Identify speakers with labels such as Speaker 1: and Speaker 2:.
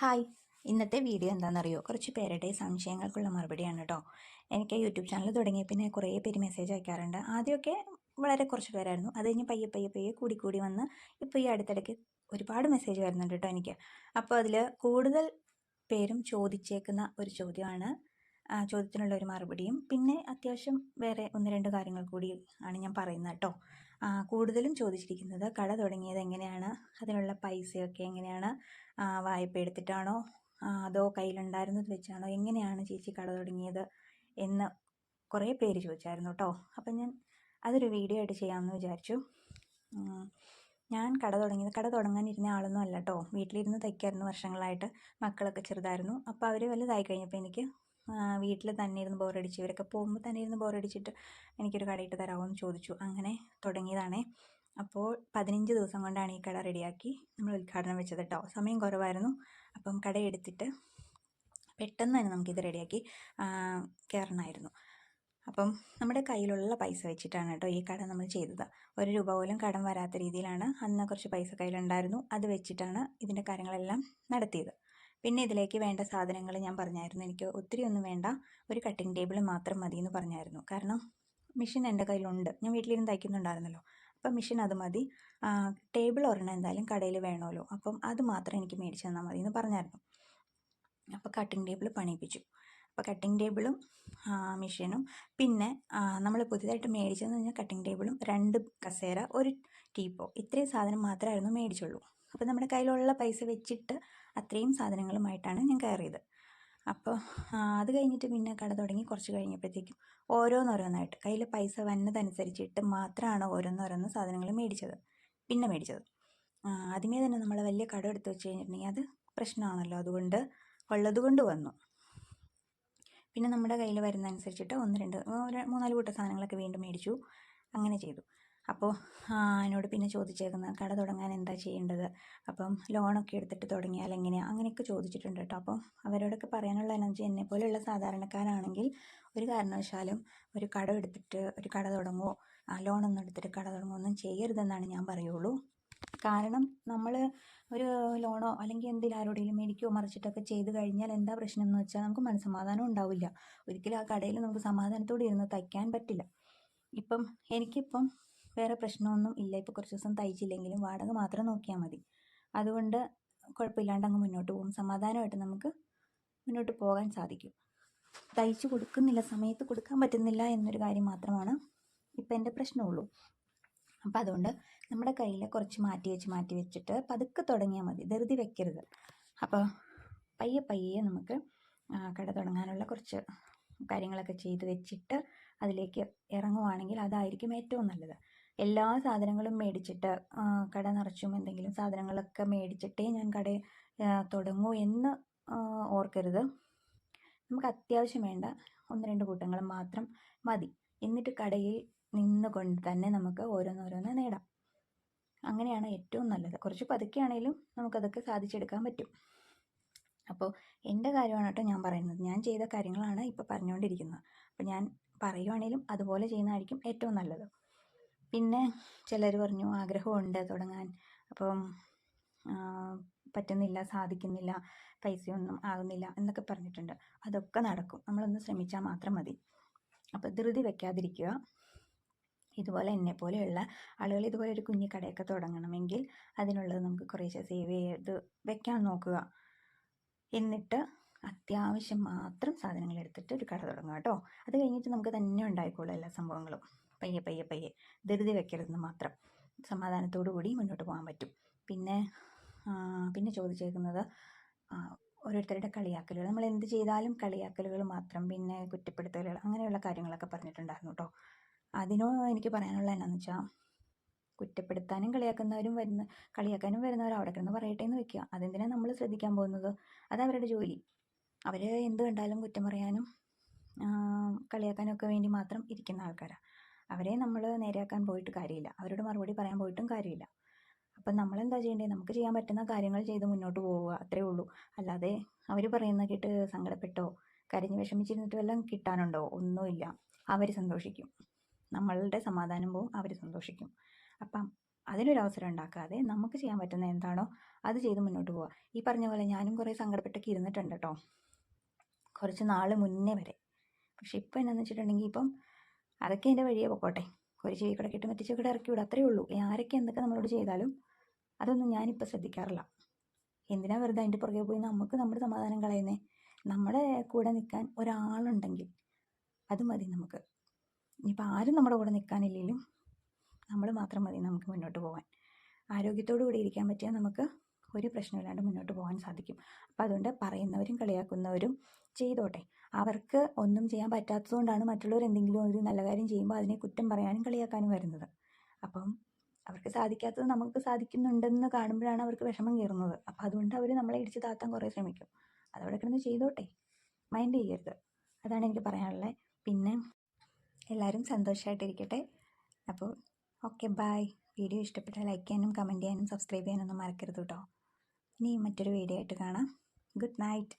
Speaker 1: Hi. ഇന്നത്തെ video എന്താണെന്നറിയോ? കുറച്ച് പേരുടെ സംശയങ്ങൾക്കുള്ള മറുപടിയാണ് കേട്ടോ എനിക്ക് യൂട്യൂബ് ചാനൽ തുടങ്ങിയ പിന്നെ കുറേ പേര് മെസ്സേജ് അയക്കാറുണ്ട്. ആദ്യമൊക്കെ വളരെ കുറച്ച് പേരായിരുന്നു. അത് കഴിഞ്ഞ് പയ്യെ പയ്യെ പയ്യെ കൂടി കൂടി വന്ന് ഇപ്പോൾ ഈ അടുത്തിടയ്ക്ക് ഒരുപാട് മെസ്സേജ് വരുന്നുണ്ട് കേട്ടോ എനിക്ക്. അപ്പോൾ അതിൽ കൂടുതൽ പേരും ചോദിച്ചേക്കുന്ന ഒരു ചോദ്യമാണ് ചോദ്യത്തിനുള്ള ഒരു മറുപടിയും. പിന്നെ അത്യാവശ്യം വേറെ ഒന്ന് രണ്ട് കാര്യങ്ങൾ കൂടി ആണ് ഞാൻ പറയുന്നത് കേട്ടോ. കൂടുതലും ചോദിച്ചിരിക്കുന്നത് കട തുടങ്ങിയത് എങ്ങനെയാണ്? അതിനുള്ള പൈസയൊക്കെ എങ്ങനെയാണ്? വായ്പ എടുത്തിട്ടാണോ? അതോ കയ്യിലുണ്ടായിരുന്നത് വെച്ചാണോ? എങ്ങനെയാണ് ചേച്ചി കട തുടങ്ങിയത് എന്ന് കുറേ പേര് ചോദിച്ചായിരുന്നു കേട്ടോ. അപ്പം ഞാൻ അതൊരു വീഡിയോ ആയിട്ട് ചെയ്യാമെന്ന് വിചാരിച്ചു. ഞാൻ കട തുടങ്ങിയത് കട തുടങ്ങാനിരുന്ന ആളൊന്നും അല്ല കേട്ടോ. വീട്ടിലിരുന്ന് തയ്ക്കായിരുന്നു വർഷങ്ങളായിട്ട്. മക്കളൊക്കെ ചെറുതായിരുന്നു. അപ്പോൾ അവർ വലുതായി കഴിഞ്ഞപ്പോൾ എനിക്ക് വീട്ടിൽ തന്നെ ഇരുന്ന് ബോറടിച്ച്. ഇവരൊക്കെ പോകുമ്പോൾ തന്നെ ഇരുന്ന് ബോറടിച്ചിട്ട് എനിക്കൊരു കടയിട്ട് തരാമോ എന്ന് ചോദിച്ചു. അങ്ങനെ തുടങ്ങിയതാണേ. അപ്പോൾ പതിനഞ്ച് ദിവസം കൊണ്ടാണ് ഈ കട റെഡിയാക്കി നമ്മൾ ഉദ്ഘാടനം വെച്ചത് കേട്ടോ സമയം കുറവായിരുന്നു. അപ്പം കട എടുത്തിട്ട് പെട്ടെന്ന് തന്നെ നമുക്കിത് റെഡിയാക്കി കയറണമായിരുന്നു. അപ്പം നമ്മുടെ കയ്യിലുള്ള പൈസ വെച്ചിട്ടാണ് കേട്ടോ ഈ കട നമ്മൾ ചെയ്തത്. ഒരു രൂപ പോലും കടം വരാത്ത രീതിയിലാണ് അന്ന് കുറച്ച് പൈസ കയ്യിലുണ്ടായിരുന്നു. അത് വെച്ചിട്ടാണ് ഇതിന്റെ കാര്യങ്ങളെല്ലാം നടത്തിയത്. പിന്നെ ഇതിലേക്ക് വേണ്ട സാധനങ്ങൾ ഞാൻ പറഞ്ഞായിരുന്നു. എനിക്ക് ഒത്തിരി ഒന്നും വേണ്ട. ഒരു കട്ടിംഗ് ടേബിൾ മാത്രം മതി എന്ന് പറഞ്ഞായിരുന്നു. കാരണം മെഷീൻ എന്റെ കയ്യിലുണ്ട്. ഞാൻ വീട്ടിലിരുന്ന് തയ്ക്കുന്നുണ്ടായിരുന്നല്ലോ. അപ്പം മെഷീൻ അത് മതി. ടേബിൾ ഒരെണ്ണം എന്തായാലും കടയിൽ വേണമല്ലോ. അപ്പം അത് മാത്രം എനിക്ക് മേടിച്ച് തന്നാൽ മതി എന്ന് പറഞ്ഞായിരുന്നു. അപ്പോൾ കട്ടിംഗ് ടേബിൾ പണിയിപ്പിച്ചു. അപ്പോൾ കട്ടിംഗ് ടേബിളും മെഷീനും പിന്നെ നമ്മൾ പുതിയതായിട്ട് മേടിച്ചതെന്ന് പറഞ്ഞാൽ കട്ടിംഗ് ടേബിളും രണ്ട് കസേര ഒരു ടീപ്പോ ഇത്രയും സാധനം മാത്രമായിരുന്നു മേടിച്ചുള്ളൂ. അപ്പോൾ നമ്മുടെ കയ്യിലുള്ള പൈസ വെച്ചിട്ട് അത്രയും സാധനങ്ങളുമായിട്ടാണ് ഞാൻ കയറിയത്. അപ്പോൾ അത് കഴിഞ്ഞിട്ട് പിന്നെ കട തുടങ്ങി കുറച്ച് കഴിഞ്ഞപ്പോഴത്തേക്കും ഓരോന്നോരോന്നായിട്ട്. കയ്യിൽ പൈസ വന്നതനുസരിച്ചിട്ട് മാത്രമാണ് ഓരോന്നോരോന്ന് സാധനങ്ങൾ മേടിച്ചത്. പിന്നെ മേടിച്ചത്. ആദ്യമേ തന്നെ നമ്മൾ വലിയ കട എടുത്ത് വെച്ച് കഴിഞ്ഞിട്ടുണ്ടെങ്കിൽ അത് പ്രശ്നമാണല്ലോ അതുകൊണ്ട് ഉള്ളത് കൊണ്ട് വന്നു. പിന്നെ നമ്മുടെ കയ്യിൽ വരുന്ന അനുസരിച്ചിട്ട് ഒന്ന് രണ്ട് മൂന്നാൽ കൂട്ട സാധനങ്ങളൊക്കെ വീണ്ടും മേടിച്ചു. അങ്ങനെ ചെയ്തു. അപ്പോൾ എന്നോട് പിന്നെ ചോദിച്ചേക്കുന്നത് കട തുടങ്ങാൻ എന്താ ചെയ്യേണ്ടത്? അപ്പം ലോണൊക്കെ എടുത്തിട്ട് തുടങ്ങിയാൽ എങ്ങനെയാണ് അങ്ങനെയൊക്കെ ചോദിച്ചിട്ടുണ്ട് കേട്ടോ. അപ്പം അവരോടൊക്കെ പറയാനുള്ള എനർജി എന്നെ പോലെയുള്ള സാധാരണക്കാരാണെങ്കിൽ ഒരു കാരണവശാലും ഒരു കട എടുത്തിട്ട് ഒരു കട തുടങ്ങുമോ ലോണൊന്നും എടുത്തിട്ട് കട തുടങ്ങുമോ ഒന്നും ചെയ്യരുതെന്നാണ് ഞാൻ പറയുള്ളൂ. കാരണം നമ്മൾ ഒരു ലോണോ അല്ലെങ്കിൽ എന്തെങ്കിലും ആരോടെങ്കിലും മേടിക്കുകയോ മറിച്ചിട്ടൊക്കെ ചെയ്ത് കഴിഞ്ഞാൽ എന്താ പ്രശ്നം എന്ന് വെച്ചാൽ നമുക്ക് മനസ്സമാധാനം ഉണ്ടാവില്ല. ഒരിക്കലും ആ കടയിൽ നമുക്ക് സമാധാനത്തോടെ ഇരുന്ന് തയ്ക്കാൻ പറ്റില്ല. ഇപ്പം എനിക്കിപ്പം വേറെ പ്രശ്നമൊന്നും ഇല്ല. ഇപ്പോൾ കുറച്ച് ദിവസം തയ്ച്ചില്ലെങ്കിലും വാടക മാത്രം നോക്കിയാൽ മതി. അതുകൊണ്ട് കുഴപ്പമില്ലാണ്ട് അങ്ങ് മുന്നോട്ട് പോകും. സമാധാനമായിട്ട് നമുക്ക് മുന്നോട്ട് പോകാൻ സാധിക്കും. തയ്ച്ചു കൊടുക്കുന്നില്ല സമയത്ത് കൊടുക്കാൻ പറ്റുന്നില്ല എന്നൊരു കാര്യം മാത്രമാണ് ഇപ്പം എന്റെ പ്രശ്നമുള്ളൂ. അപ്പം അതുകൊണ്ട് നമ്മുടെ കയ്യിൽ കുറച്ച് മാറ്റി വെച്ച് മാറ്റി വെച്ചിട്ട് പതുക്കെ തുടങ്ങിയാൽ മതി. ധൃതി വെക്കരുത്. അപ്പോൾ പയ്യെ പയ്യെ നമുക്ക് കട തുടങ്ങാനുള്ള കുറച്ച് കാര്യങ്ങളൊക്കെ ചെയ്ത് വെച്ചിട്ട് അതിലേക്ക് ഇറങ്ങുവാണെങ്കിൽ അതായിരിക്കും ഏറ്റവും നല്ലത്. എല്ലാ സാധനങ്ങളും മേടിച്ചിട്ട് കട നിറച്ചും എന്തെങ്കിലും സാധനങ്ങളൊക്കെ മേടിച്ചിട്ടേ ഞാൻ കട തുടങ്ങൂ എന്ന് ഓർക്കരുത്. നമുക്ക് അത്യാവശ്യം വേണ്ട ഒന്ന് രണ്ട് കൂട്ടങ്ങൾ മാത്രം മതി. എന്നിട്ട് കടയിൽ നിന്നുകൊണ്ട് തന്നെ നമുക്ക് ഓരോന്നോരോന്ന് നേടാം. അങ്ങനെയാണ് ഏറ്റവും നല്ലത്. കുറച്ച് പതുക്കെയാണെങ്കിലും നമുക്കതൊക്കെ സാധിച്ചെടുക്കാൻ പറ്റും. അപ്പോൾ എന്റെ കാര്യമാണ് കേട്ടോ ഞാൻ പറയുന്നത്. ഞാൻ ചെയ്ത കാര്യങ്ങളാണ് ഇപ്പോൾ പറഞ്ഞുകൊണ്ടിരിക്കുന്നത്. അപ്പോൾ ഞാൻ പറയുവാണെങ്കിലും അതുപോലെ ചെയ്യുന്നതായിരിക്കും ഏറ്റവും നല്ലത്. പിന്നെ ചിലർ പറഞ്ഞു ആഗ്രഹമുണ്ട് തുടങ്ങാൻ. അപ്പം പറ്റുന്നില്ല സാധിക്കുന്നില്ല പൈസയൊന്നും ആകുന്നില്ല എന്നൊക്കെ പറഞ്ഞിട്ടുണ്ട്. അതൊക്കെ നടക്കും. നമ്മളൊന്ന് ശ്രമിച്ചാൽ മാത്രം മതി. അപ്പോൾ ധൃതി വെക്കാതിരിക്കുക. ഇതുപോലെ എന്നെ പോലെയുള്ള ആളുകൾ ഇതുപോലെ ഒരു കുഞ്ഞു കടയൊക്കെ തുടങ്ങണമെങ്കിൽ അതിനുള്ളത് നമുക്ക് കുറേശ്ശെ സേവ് ചെയ്ത് വെക്കാൻ നോക്കുക. എന്നിട്ട് അത്യാവശ്യം മാത്രം സാധനങ്ങൾ എടുത്തിട്ട് ഒരു കട തുടങ്ങുക കേട്ടോ. അത് കഴിഞ്ഞിട്ട് നമുക്ക് തന്നെ ഉണ്ടായിക്കോളും എല്ലാ സംഭവങ്ങളും. പയ്യെ പയ്യെ പയ്യെ. ധൃതി വെക്കരുതെന്ന് മാത്രം. സമാധാനത്തോടു കൂടി മുന്നോട്ട് പോകാൻ പറ്റും. പിന്നെ പിന്നെ ചോദിച്ചേക്കുന്നത് ഓരോരുത്തരുടെ കളിയാക്കലുകൾ. നമ്മൾ എന്ത് ചെയ്താലും കളിയാക്കലുകൾ മാത്രം പിന്നെ കുറ്റപ്പെടുത്തലുകൾ അങ്ങനെയുള്ള കാര്യങ്ങളൊക്കെ പറഞ്ഞിട്ടുണ്ടായിരുന്നു കേട്ടോ. അതിനോ എനിക്ക് പറയാനുള്ള എന്നാന്ന് വെച്ചാൽ കുറ്റപ്പെടുത്താനും കളിയാക്കുന്നവരും വരുന്ന കളിയാക്കാനും വരുന്നവർ അവിടെ കിടന്ന് പറയട്ടെ എന്ന് വെക്കുക. അതെന്തിനാണ് നമ്മൾ ശ്രദ്ധിക്കാൻ പോകുന്നത്? അത് അവരുടെ ജോലി. അവർ എന്ത് കണ്ടാലും കുറ്റം പറയാനും കളിയാക്കാനും ഒക്കെ വേണ്ടി മാത്രം ഇരിക്കുന്ന ആൾക്കാരാണ് അവരെ നമ്മൾ നേരെയാക്കാൻ പോയിട്ട് കാര്യമില്ല. അവരോട് മറുപടി പറയാൻ പോയിട്ടും കാര്യമില്ല. അപ്പം നമ്മളെന്താ ചെയ്യേണ്ടത് നമുക്ക് ചെയ്യാൻ പറ്റുന്ന കാര്യങ്ങൾ ചെയ്ത് മുന്നോട്ട് പോവുക. അത്രേ ഉള്ളൂ. അല്ലാതെ അവർ പറയുന്ന കേട്ട് സങ്കടപ്പെട്ടോ കരഞ്ഞ് വിഷമിച്ചിരുന്നിട്ട് വല്ലതും കിട്ടാനുണ്ടോ? ഒന്നുമില്ല. അവർ സന്തോഷിക്കും. നമ്മളുടെ സമാധാനം പോവും അവർ സന്തോഷിക്കും. അപ്പം അതിനൊരു അവസരം ഉണ്ടാക്കാതെ നമുക്ക് ചെയ്യാൻ പറ്റുന്ന എന്താണോ അത് ചെയ്ത് മുന്നോട്ട് പോവുക ഈ പറഞ്ഞ പോലെ ഞാനും കുറേ സങ്കടപ്പെട്ടൊക്കെ ഇരുന്നിട്ടുണ്ട് കേട്ടോ കുറച്ച് നാൾ മുന്നേ വരെ. പക്ഷെ ഇപ്പം എന്നാന്ന് വെച്ചിട്ടുണ്ടെങ്കിൽ ഇപ്പം അതൊക്കെ എന്റെ വഴിയെ പൊക്കോട്ടെ. ഒരു ചെവി കൂടെ കിട്ടും മറ്റു ചെവി കൂടെ ഇറക്കി വിടും അത്രയേ ഉള്ളൂ. ആരൊക്കെ എന്തൊക്കെ നമ്മളോട് ചെയ്താലും അതൊന്നും ഞാനിപ്പോൾ ശ്രദ്ധിക്കാറില്ല. എന്തിനാ വെറുതെ അതിന്റെ പുറകെ പോയി നമുക്ക് നമ്മുടെ സമാധാനം കളയുന്നേ? നമ്മുടെ കൂടെ നിൽക്കാൻ ഒരാളുണ്ടെങ്കിൽ അത് മതി നമുക്ക്. ഇനിയിപ്പോൾ ആരും നമ്മുടെ കൂടെ നിൽക്കാനില്ലെങ്കിലും നമ്മൾ മാത്രം മതി നമുക്ക് മുന്നോട്ട് പോകാൻ ആരോഗ്യത്തോടു കൂടി ഇരിക്കാൻ പറ്റിയാൽ നമുക്ക് ഒരു പ്രശ്നമില്ലാണ്ട് മുന്നോട്ട് പോകാൻ സാധിക്കും. അപ്പോൾ അതുകൊണ്ട് പറയുന്നവരും കളിയാക്കുന്നവരും ചെയ്തോട്ടെ. അവർക്ക് ഒന്നും ചെയ്യാൻ പറ്റാത്തതുകൊണ്ടാണ് മറ്റുള്ളവർ എന്തെങ്കിലും ഒരു നല്ല കാര്യം ചെയ്യുമ്പോൾ അതിനെ കുറ്റം പറയാനും കളിയാക്കാനും വരുന്നത്. അപ്പം അവർക്ക് സാധിക്കാത്തത് നമുക്ക് സാധിക്കുന്നുണ്ടെന്ന് കാണുമ്പോഴാണ് അവർക്ക് വിഷമം കയറുന്നത്. അപ്പോൾ അതുകൊണ്ട് അവർ നമ്മളെ ഇടിച്ച് താത്താൻ കുറേ ശ്രമിക്കും. അതവിടെ കിടന്ന് ചെയ്തോട്ടെ. മൈൻഡ് ചെയ്യരുത്. അതാണ് എനിക്ക് പറയാനുള്ളത്. പിന്നെ എല്ലാവരും സന്തോഷമായിട്ടിരിക്കട്ടെ അപ്പോൾ ഓക്കെ ബായ് വീഡിയോ ഇഷ്ടപ്പെട്ടാൽ ലൈക്ക് ചെയ്യാനും കമന്റ് ചെയ്യാനും സബ്സ്ക്രൈബ് ചെയ്യാനൊന്നും മറക്കരുത് കേട്ടോ ഇനി മറ്റൊരു വീഡിയോ ആയിട്ട് കാണാം. Good night.